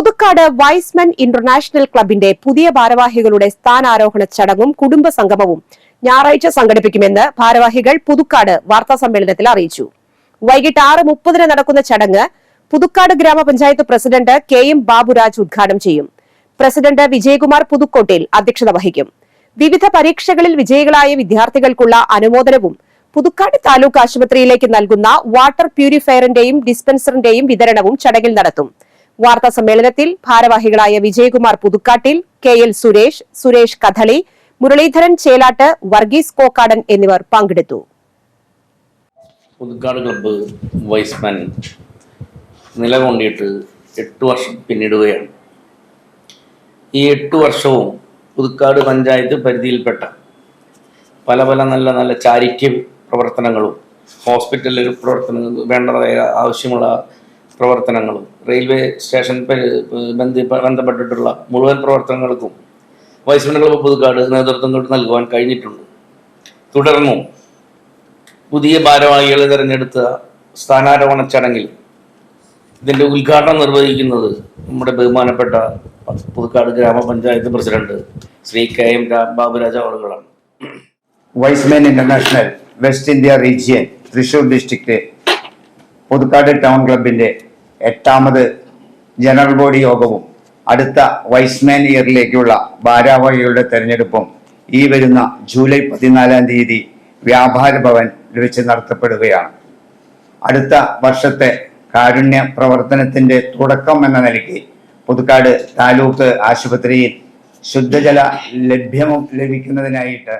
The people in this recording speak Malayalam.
പുതുക്കാട് വൈസ്മൻ ഇന്റർനാഷണൽ ക്ലബിന്റെ പുതിയ ഭാരവാഹികളുടെ സ്ഥാനാരോഹണ ചടങ്ങും കുടുംബ സംഗമവും ഞായറാഴ്ച സംഘടിപ്പിക്കുമെന്ന് ഭാരവാഹികൾ പുതുക്കാട് വാർത്താ സമ്മേളനത്തിൽ അറിയിച്ചു. വൈകിട്ട് ആറ് മുപ്പതിന് നടക്കുന്ന ചടങ്ങ് പുതുക്കാട് ഗ്രാമപഞ്ചായത്ത് പ്രസിഡന്റ് കെ എം ബാബുരാജ് ഉദ്ഘാടനം ചെയ്യും. പ്രസിഡന്റ് വിജയകുമാർ പുതുക്കോട്ടിൽ അധ്യക്ഷത വഹിക്കും. വിവിധ പരീക്ഷകളിൽ വിജയികളായ വിദ്യാർത്ഥികൾക്കുള്ള അനുമോദനവും പുതുക്കാട് താലൂക്ക് ആശുപത്രിയിലേക്ക് നൽകുന്ന വാട്ടർ പ്യൂരിഫയറിന്റെയും ഡിസ്പെൻസറിന്റെയും വിതരണവും ചടങ്ങിൽ നടത്തും. വാർത്താ സമ്മേളനത്തിൽ ഭാരവാഹികളായ വിജയകുമാർ പുതുക്കാട്ടിൽ കെ എൽ സുരേഷ് സുരേഷ് കഥളി മുരളീധരൻ ചേലാട്ട് വർഗീസ് കോക്കാടൻ എന്നിവർ പങ്കെടുത്തു. പുതുക്കാട് ക്ലബ്ബ് വൈസ്മാൻ നിലകൊണ്ടിട്ട് എട്ട് വർഷം പിന്നിടുകയാണ്. ഈ എട്ട് വർഷവും പുതുക്കാട് പഞ്ചായത്ത് പരിധിയിൽപ്പെട്ട പല പല നല്ല നല്ല ചാരിറ്റി പ്രവർത്തനങ്ങളും ഹോസ്പിറ്റലിൽ പ്രവർത്തനങ്ങൾ വേണ്ടതായ ആവശ്യമുള്ള പ്രവർത്തനങ്ങളും റെയിൽവേ സ്റ്റേഷൻ ബന്ധപ്പെട്ടിട്ടുള്ള മുഴുവൻ പ്രവർത്തനങ്ങൾക്കും വൈസ് ക്ലബ്ബ് പുതുക്കാട് നേതൃത്വം നൽകുവാൻ കഴിഞ്ഞിട്ടുണ്ട്. തുടർന്നും പുതിയ ഭാരവാഹികളെ തിരഞ്ഞെടുത്ത സ്ഥാനാരോഹണ ചടങ്ങിൽ ഇതിന്റെ ഉദ്ഘാടനം നിർവഹിക്കുന്നത് നമ്മുടെ ബഹുമാനപ്പെട്ട പുതുക്കാട് ഗ്രാമപഞ്ചായത്ത് president Shri K M Baburaja അവറുകളാണ്. Y's Men international west India region Thrissur district Puthukkad town ക്ലബിന്റെ എട്ടാമത് ജനറൽ ബോഡി യോഗവും അടുത്ത വൈസ്മാൻ ഇയറിലേക്കുള്ള ഭാരവാഹികളുടെ തെരഞ്ഞെടുപ്പും ഈ വരുന്ന ജൂലൈ പതിനാലാം തീയതി വ്യാപാര ഭവൻ വെച്ച് നടത്തപ്പെടുകയാണ്. അടുത്ത വർഷത്തെ കാരുണ്യ പ്രവർത്തനത്തിന്റെ തുടക്കം എന്ന നിലയ്ക്ക് പുതുക്കാട് താലൂക്ക് ആശുപത്രിയിൽ ശുദ്ധജല ലഭ്യമം ലഭിക്കുന്നതിനായിട്ട്